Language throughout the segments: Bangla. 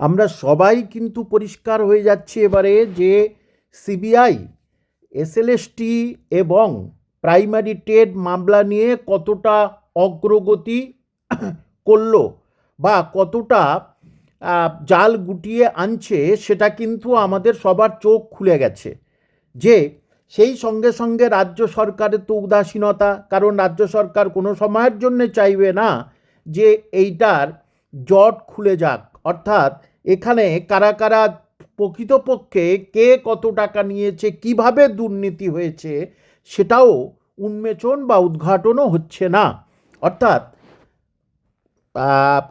আমরা সবাই কিন্তু পরিষ্কার হয়ে যাচ্ছি এবারে যে সিবিআই, এসএলএসটি এবং প্রাইমারি টেট মামলা নিয়ে কতটা অগ্রগতি করল বা কতটা জাল গুটিয়ে আনছে সেটা কিন্তু আমাদের সবার চোখ খুলে গেছে। যে সেই সঙ্গে সঙ্গে রাজ্য সরকারের তো উদাসীনতা, কারণ রাজ্য সরকার কোনো সময়ের জন্য চাইবে না যে এইটার জট খুলে যাক। অর্থাৎ এখানে কারা কারা প্রকৃতপক্ষে কে কত টাকা নিয়েছে, কীভাবে দুর্নীতি হয়েছে, সেটাও উন্মেচন বা উদ্ঘাটনও হচ্ছে না। অর্থাৎ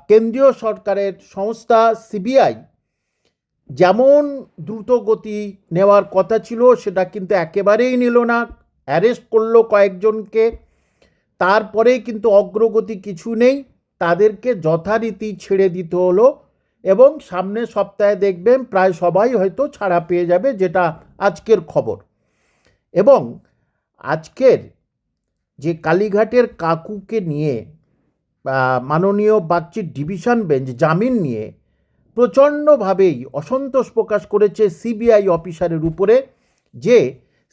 কেন্দ্রীয় সরকারের সংস্থা সিবিআই যেমন দ্রুত গতি নেওয়ার কথা ছিল, সেটা কিন্তু একেবারেই নিল না। অ্যারেস্ট করল কয়েকজনকে তারপরে কিন্তু অগ্রগতি কিছু নেই। তাদেরকে যথারীতি ছেড়ে দিতে হলো। এবং সামনের সপ্তাহে দেখবেন প্রায় সবাই হয়তো ছাড়া পেয়ে যাবে যেটা আজকের খবর। এবং আজকের যে কালীঘাটের কাকুকে নিয়ে মাননীয় বাগচির ডিভিশন বেঞ্চ জামিন নিয়ে প্রচণ্ডভাবেই অসন্তোষ প্রকাশ করেছে সিবিআই অফিসারের উপরে যে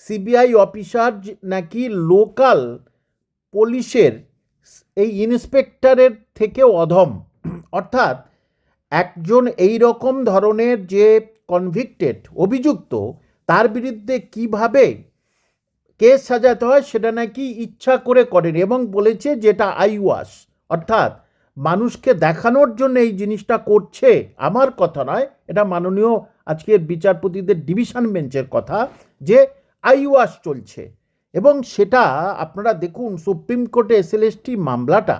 সিবিআই অফিসার নাকি লোকাল পুলিশের এই ইন্সপেক্টরের থেকেও অধম। অর্থাৎ একজন এই রকম ধরনের যে কনভিক্টেড অভিযুক্ত, তার বিরুদ্ধে কীভাবে কেস সাজাতে হয় সেটা নাকি ইচ্ছা করে করেন এবং বলেছে যেটা আই ওয়াশ। অর্থাৎ মানুষকে দেখানোর জন্য এই জিনিসটা করছে আমার কথা নয়, এটা মাননীয় আজকের বিচারপতিদের ডিভিশন বেঞ্চের কথা যে আই ওয়াশ চলছে। এবং সেটা আপনারা দেখুন, সুপ্রিম কোর্টে এসএলএসটি মামলাটা।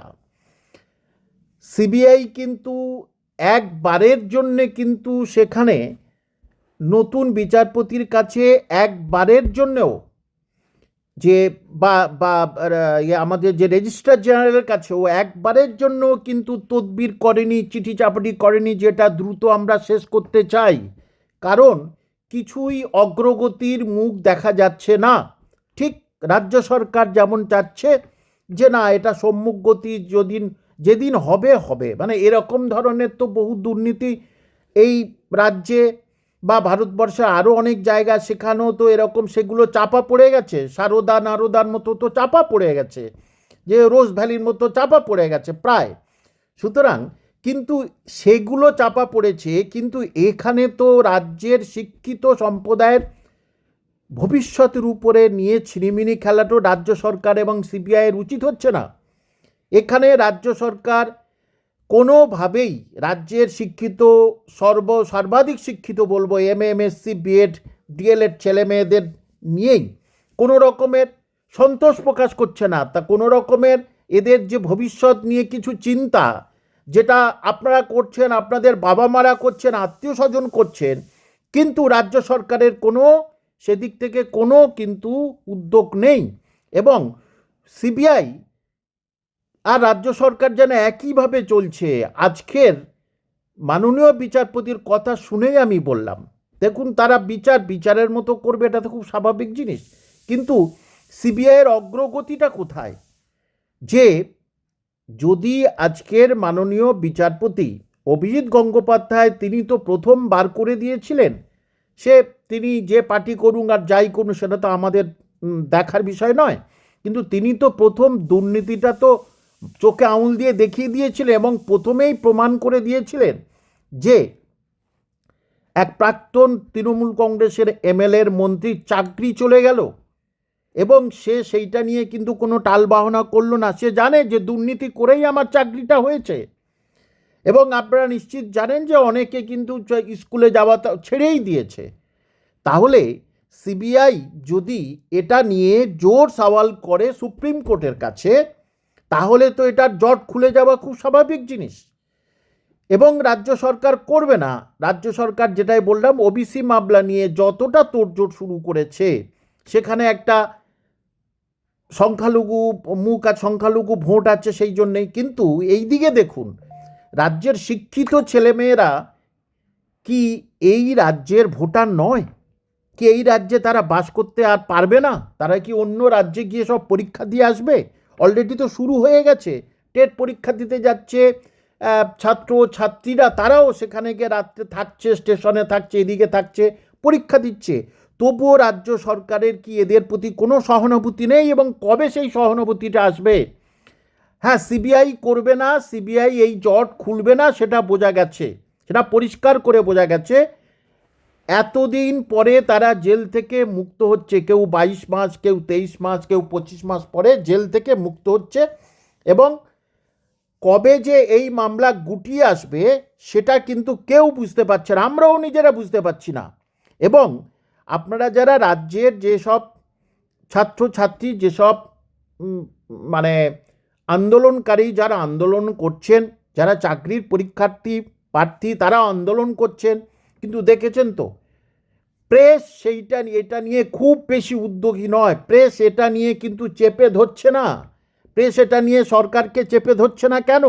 সিবিআই কিন্তু একবারের জন্যে কিন্তু সেখানে নতুন বিচারপতির কাছে একবারের জন্যেও যে বা বা ইয়ে আমাদের যে রেজিস্ট্রার জেনারেলের কাছে ও একবারের জন্য কিন্তু তদবির করেনি, চিঠি চাপাটি করেনি যেটা দ্রুত আমরা শেষ করতে চাই। কারণ কিছুই অগ্রগতির মুখ দেখা যাচ্ছে না। ঠিক রাজ্য সরকার যেমন চাচ্ছে যে না, এটা সম্মুখ গতি যেদিন যেদিন হবে হবে। মানে এরকম ধরনের তো বহু দুর্নীতি এই রাজ্যে বা ভারতবর্ষে আরও অনেক জায়গা সেখানেও তো এরকম সেগুলো চাপা পড়ে গেছে। সারদা নারদার মতো তো চাপা পড়ে গেছে। যে রোজ ভ্যালির মতো চাপা পড়ে গেছে প্রায়। সুতরাং কিন্তু সেগুলো চাপা পড়েছে, কিন্তু এখানে তো রাজ্যের শিক্ষিত সম্প্রদায়ের ভবিষ্যতের উপরে নিয়ে ছিনিমিনি খেলাটাও রাজ্য সরকার এবং সিবিআইয়ের উচিত হচ্ছে না। এখানে রাজ্য সরকার কোনোভাবেই রাজ্যের শিক্ষিত, সর্ব, সর্বাধিক শিক্ষিত বলব M MSc BEd DElEd ছেলে মেয়েদের নিয়েই কোনো রকমের সন্তোষ প্রকাশ করছে না। তা কোনো রকমের এদের যে ভবিষ্যৎ নিয়ে কিছু চিন্তা, যেটা আপনারা করছেন, আপনাদের বাবা মারা করছেন আত্মীয় স্বজন করছেন, কিন্তু রাজ্য সরকারের কোনো সেদিক থেকে কোনো কিন্তু উদ্যোগ নেই। এবং সিবিআই আর রাজ্য সরকার যেন একইভাবে চলছে। আজকের মাননীয় বিচারপতির কথা শুনেই আমি বললাম, দেখুন তারা বিচার, বিচারের মতো করবে, এটা তো খুব স্বাভাবিক জিনিস। কিন্তু সিবিআইয়ের অগ্রগতিটা কোথায়? যে যদি আজকের মাননীয় বিচারপতি অভিজিৎ গঙ্গোপাধ্যায় তিনি তো প্রথম বার করে দিয়েছিলেন, সে তিনি যে পার্টি করুন আর যাই করুন সেটা তো আমাদের দেখার বিষয় নয়। কিন্তু তিনি তো প্রথম দুর্নীতিটা তো চোখে আঙুল দিয়ে দেখিয়ে দিয়েছিলেন এবং প্রথমেই প্রমাণ করে দিয়েছিলেন যে এক প্রাক্তন তৃণমূল কংগ্রেসের এমএলএর মন্ত্রীর চাকরি চলে গেল এবং সে সেইটা নিয়ে কিন্তু কোনো টালবাহনা করল না। সে জানে যে দুর্নীতি করেই আমার চাকরিটা হয়েছে। এবং আপনারা নিশ্চিত জানেন যে অনেকে কিন্তু স্কুলে যাওয়া ছেড়েই দিয়েছে। তাহলে সিবিআই যদি এটা নিয়ে জোর সওয়াল করে সুপ্রিম কোর্টের কাছে তাহলে তো এটার জট খুলে যাওয়া খুব স্বাভাবিক জিনিস। এবং রাজ্য সরকার করবে না। রাজ্য সরকার যেটাই বললাম ওবিসি মামলা নিয়ে যতটা তোড়জোড় শুরু করেছে, সেখানে একটা সংখ্যালঘু মুখ আর সংখ্যালঘু ভোট আছে সেই জন্যেই। কিন্তু এই দিকে দেখুন, রাজ্যের শিক্ষিত ছেলেমেয়েরা কি এই রাজ্যের ভোটার নয়? কি এই রাজ্যে তারা বাস করতে আর পারবে না? তারা কি অন্য রাজ্যে গিয়ে সব পরীক্ষা দিয়ে আসবে? অলরেডি তো শুরু হয়ে গেছে। টেট পরীক্ষা দিতে যাচ্ছে ছাত্র ছাত্রীরা, তারাও সেখানে গিয়ে রাত্রে থাকছে, স্টেশনে থাকছে, এদিকে থাকছে, পরীক্ষা দিচ্ছে। তবুও রাজ্য সরকারের কি এদের প্রতি কোনো সহানুভূতি নেই এবং কবে সেই সহানুভূতিটা আসবে? হ্যাঁ সিবিআই করবে না, সিবিআই এই জট খুলবে না, সেটা বোঝা গেছে। সেটা পরিষ্কার করে বোঝা গেছে। এতদিন পরে তারা জেল থেকে মুক্ত হচ্ছে। কেউ বাইশ মাস, কেউ তেইশ মাস, কেউ পঁচিশ মাস পরে জেল থেকে মুক্ত হচ্ছে এবং কবে যে এই মামলা গুটিয়ে আসবে সেটা কিন্তু কেউ বুঝতে পারছে না, আমরাও নিজেরা বুঝতে পারছি না। এবং আপনারা যারা রাজ্যের যেসব ছাত্রছাত্রী, যেসব মানে আন্দোলনকারী যারা আন্দোলন করছেন, যারা চাকরির পরীক্ষার্থী, প্রার্থী, তারা আন্দোলন করছেন কিন্তু দেখেছেন তো, প্রেস সেইটা নিয়ে এটা নিয়ে খুব বেশি উদ্যোগী নয়। প্রেস এটা নিয়ে কিন্তু চেপে ধরছে না। প্রেস এটা নিয়ে সরকারকে চেপে ধরছে না কেন?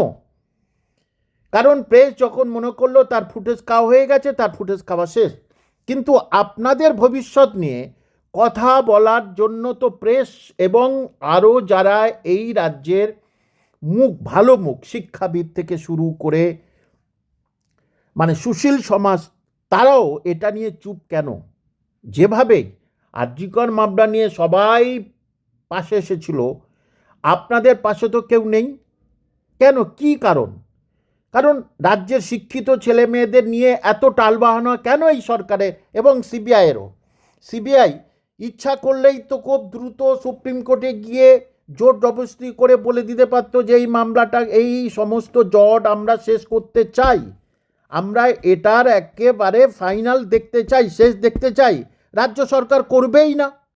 কারণ প্রেস যখন মনে করল তার ফুটেজ খাওয়া হয়ে গেছে, তার ফুটেজ খাওয়া শেষ। কিন্তু আপনাদের ভবিষ্যৎ নিয়ে কথা বলার জন্য তো প্রেস এবং আরও যারা এই রাজ্যের মুখ, ভালো মুখ শিক্ষাবিদ থেকে শুরু করে মানে সুশীল সমাজ তারাও এটা নিয়ে চুপ কেন? যেভাবে আর্যিকর মামলা নিয়ে সবাই পাশে এসেছিল, আপনাদের পাশে তো কেউ নেই। কেন? কি কারণ? কারণ রাজ্যের শিক্ষিত ছেলে মেয়েদের নিয়ে এত টালবাহানা কেন এই সরকারের এবং সিবিআইয়েরও? সিবিআই ইচ্ছা করলেই তো খুব দ্রুত সুপ্রিম কোর্টে গিয়ে জোর জবরদস্তি করে বলে দিতে পারতো যে এই মামলাটা, এই সমস্ত জট আমরা শেষ করতে চাই। আমরা এটার একেবারে ফাইনাল দেখতে চাই শেষ দেখতে চাই। রাজ্য সরকার করবেই না।